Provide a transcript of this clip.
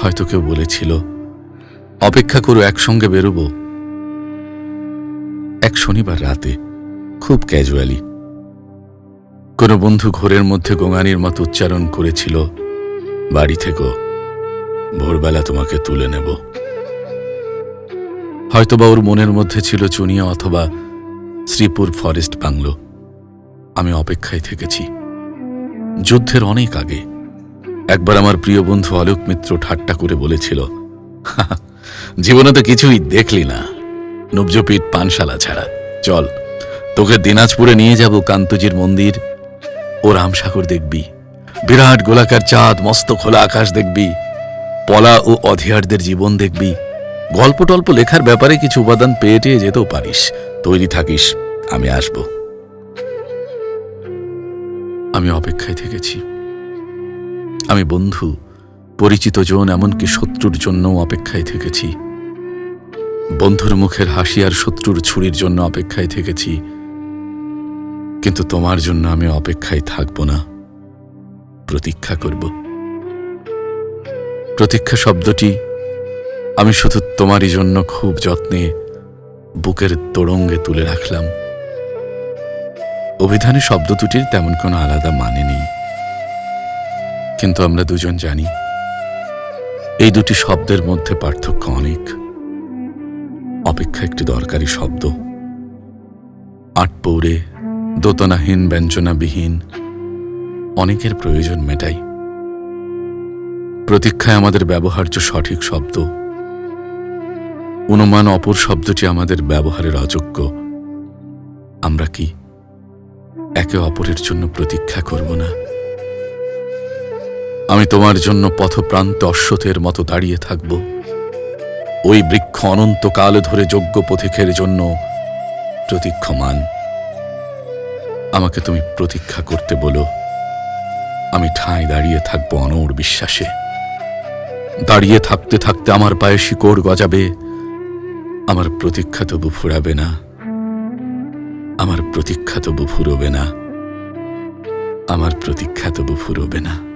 হয়তো কেউ বলেছিল, অপেক্ষা করো, একসঙ্গে বেরোবো। এক শনিবার রাতে, খুব ক্যাজুয়ালি কোনো বন্ধু ঘোরের মধ্যে গোঙানির মতো উচ্চারণ করেছিল, বাড়ি থেকো, ভোরবেলা তোমাকে তুলে নেব। হয়তোবা ওর মনের মধ্যে ছিল চুনিয়া অথবা শ্রীপুর ফরেস্ট বাংলো। আমি অপেক্ষায় থেকেছি। যুদ্ধের অনেক আগে একবার আমার প্রিয় বন্ধু অলোক মিত্র ঠাট্টা করে বলেছিল জীবনে তো কিছুই দেখলি না। নবজপিট পানশালা ছাড়া। চল, তোকে দিনাজপুরে নিয়ে যাব কান্তজির মন্দির। ও রামসাগর দেখবি। বিরাট গোলাকার চাঁদ, মস্ত খোলা আকাশ দেখবি। পলা ও অধিয়ারদের জীবন দেখবি। গল্প টল্প লেখার ব্যাপারে কিছু উপাদান পেয়ে যেতেও পারিস। তৈরি থাকিস, আমি আসব। আমি অপেক্ষায় থেকেছি। আমি বন্ধু, পরিচিত জন এমনকি শত্রুর জন্যও অপেক্ষায় থেকেছি। বন্ধুর মুখের হাসি আর শত্রুর ছুরির জন্য অপেক্ষায় থেকেছি। কিন্তু তোমার জন্য আমি অপেক্ষায় থাকব না। প্রতীক্ষা করব। প্রতীক্ষা শব্দটি আমি শুধু তোমারই জন্য খুব যত্নে বুকের তোড়ঙ্গে তুলে রাখলাম। অভিধানে শব্দ দুটির তেমন কোনো আলাদা মানে নেই। কিন্তু আমরা দুজন জানি, এই দুটি শব্দের মধ্যে পার্থক্য অনেক। অপেক্ষা একটি দরকারি শব্দ। আট পৌরে দোতনাহীন, ব্যঞ্জনাবিহীন, অনেকের প্রয়োজন মেটাই। প্রতীক্ষায় আমাদের ব্যবহার্য সঠিক শব্দ। অনুমান অপর শব্দটি আমাদের ব্যবহারের অযোগ্য। আমরা কি একে অপরের জন্য প্রতীক্ষা করব না? আমি তোমার জন্য পথপ্রান্ত অশ্বতের মতো দাঁড়িয়ে থাকব। ওই বৃক্ষ অনন্তকাল ধরে যোগ্য পথিকের জন্য প্রতীক্ষমান। আমাকে তুমি প্রতীক্ষা করতে বলো। আমি ঠাঁই দাঁড়িয়ে থাকব অনড় বিশ্বাসে। দাঁড়িয়ে থাকতে থাকতে আমার পায়ে শিকড় গজাবে। আমার প্রতীক্ষা তবু ফুরাবে না। আমার প্রতীক্ষা তবু ফুরবে না। আমার প্রতীক্ষা তবু ফুরবে না।